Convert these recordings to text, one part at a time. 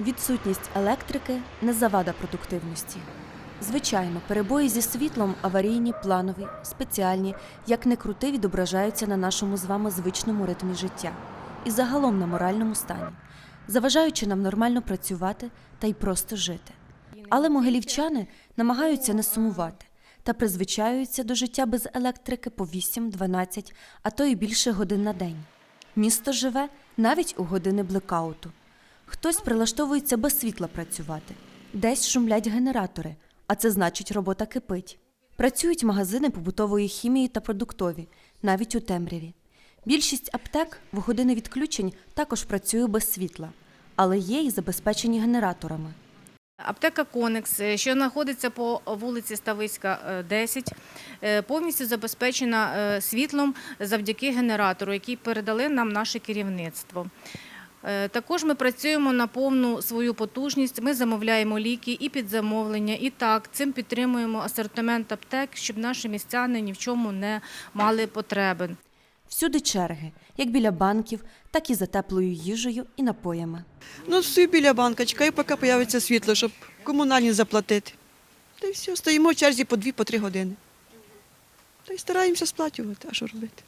Відсутність електрики не завада продуктивності. Звичайно, перебої зі світлом аварійні, планові, спеціальні, як не крути, відображаються на нашому з вами звичному ритмі життя і загалом на моральному стані, заважаючи нам нормально працювати та й просто жити. Але могилівчани намагаються не сумувати та призвичаюються до життя без електрики по 8, 12, а то й більше годин на день. Місто живе навіть у години блекауту. Хтось прилаштовується без світла працювати, десь шумлять генератори, а це значить, робота кипить. Працюють магазини побутової хімії та продуктові, навіть у темряві. Більшість аптек в години відключень також працює без світла, але є і забезпечені генераторами. Аптека Конекс, е, що знаходиться по вулиці Стависька, е, 10, е, повністю забезпечена е, світлом завдяки генератору, який передали нам наше керівництво. Е, Також ми працюємо на повну свою потужність. Ми замовляємо ліки і під замовлення. І так, цим підтримуємо асортимент аптек, щоб наші містяни ні в чому не мали потреби. Всюди черги, як біля банків, так і за теплою їжею і напоями. Ну, стою біля банка, чекаю, поки появиться світло, щоб комунальні заплатити. Та й все, стоїмо в черзі по дві, по три години. Та й стараємося сплачувати, а що робити?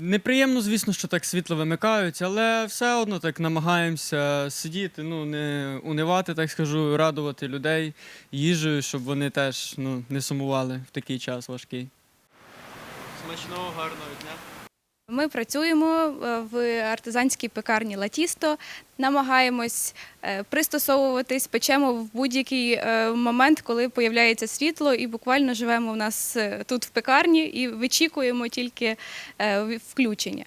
Неприємно, звісно, що так світло вимикають, але все одно так намагаємося сидіти, ну не унивати, так скажу, радувати людей їжею, щоб вони теж ну, не сумували в такий час важкий. Смачного, гарного дня. Ми працюємо е, в артизанській пекарні Латісто, намагаємось е, пристосовуватись, печемо в будь-який е, момент, коли появляється світло, і буквально живемо в нас тут в пекарні і вичікуємо тільки включення.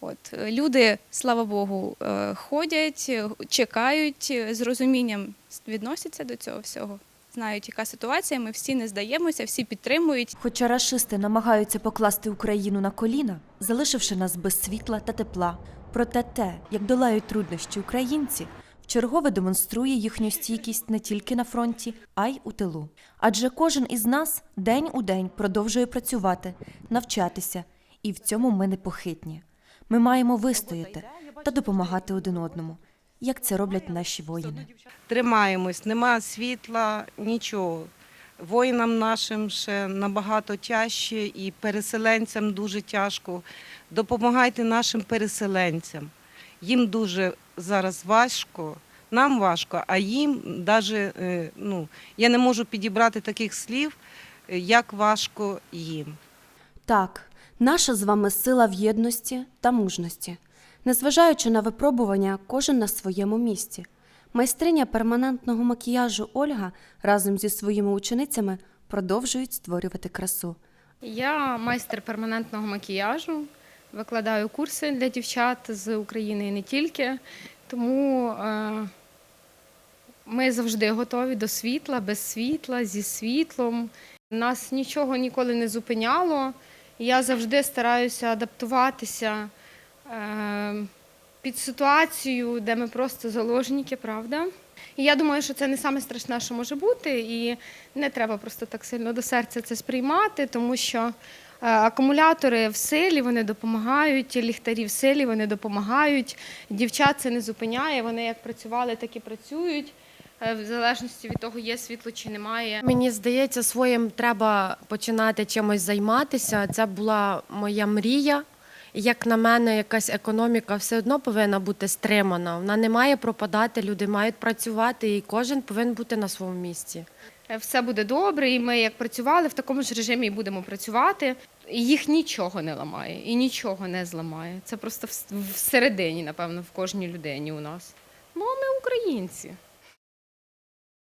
От люди, слава Богу, ходять, чекають, з розумінням відносяться до цього всього. Знають, яка ситуація. Ми всі не здаємося, всі підтримують. Хоча рашисти намагаються покласти Україну на коліна, залишивши нас без світла та тепла. Проте те, як долають труднощі українці, вчергове демонструє їхню стійкість не тільки на фронті, а й у тилу. Адже кожен із нас день у день продовжує працювати, навчатися, і в цьому ми непохитні. Ми маємо вистояти та допомагати один одному, як це роблять наші воїни. тримаємось, нема світла, нічого. Воїнам нашим ще набагато тяжче і переселенцям дуже тяжко. Допомагайте нашим переселенцям. Їм дуже зараз важко, нам важко, а їм навіть, ну, я не можу підібрати таких слів, е, як важко їм. Так, наша з вами сила в єдності та мужності. Незважаючи на випробування, кожен на своєму місці. Майстриня перманентного макіяжу Ольга разом зі своїми ученицями продовжують створювати красу. Я майстер перманентного макіяжу, викладаю курси для дівчат з України і не тільки. Тому е, ми завжди готові до світла, без світла, зі світлом. Нас нічого ніколи не зупиняло. Я завжди стараюся адаптуватися під ситуацію, де ми просто заложники, правда? І я думаю, що це не саме страшне, що може бути, і не треба просто так сильно до серця це сприймати, тому що е, акумулятори в силі вони допомагають, ліхтарі в силі вони допомагають. Дівчат це не зупиняє. Вони як працювали, так і працюють. е, В залежності від того, є світло чи немає. Мені здається, своїм треба починати чимось займатися. Це була моя мрія. Як на мене, якась економіка все одно повинна бути стримана. Вона не має пропадати, люди мають працювати, і кожен повинен бути на своєму місці. Е, Все буде добре, і ми як працювали в такому ж режимі і будемо працювати. Їх нічого не ламає і нічого не зламає. Це просто вс- всередині, напевно, в кожній людині у нас. Ну, ми українці.